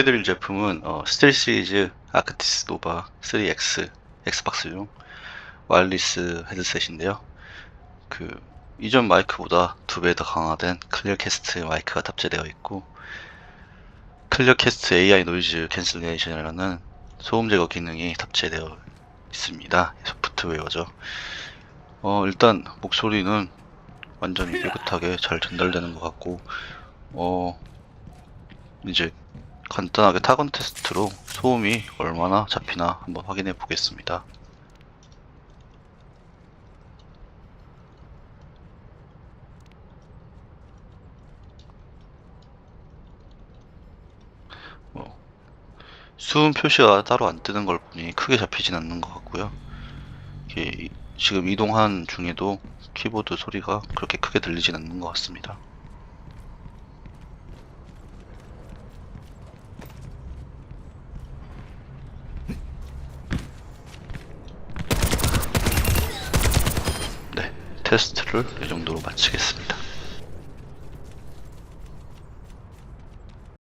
소개해드릴 제품은 어, 스틸 시리즈 아크티스 노바 3X 엑스박스용 와일리스 헤드셋인데요. 그 이전 마이크보다 두 배 더 강화된 클리어 캐스트 마이크가 탑재되어 있고 클리어 캐스트 AI 노이즈 캔슬레이션이라는 소음 제거 기능이 탑재되어 있습니다. 소프트웨어죠. 어, 일단 목소리는 완전히 깨끗하게 잘 전달되는 것 같고 어, 이제 간단하게 타건 테스트로 소음이 얼마나 잡히나 한번 확인해 보겠습니다. 뭐, 수음 표시가 따로 안 뜨는 걸 보니 크게 잡히진 않는 것 같고요. 지금 이동한 중에도 키보드 소리가 그렇게 크게 들리진 않는 것 같습니다. 테스트를 이 정도로 마치겠습니다.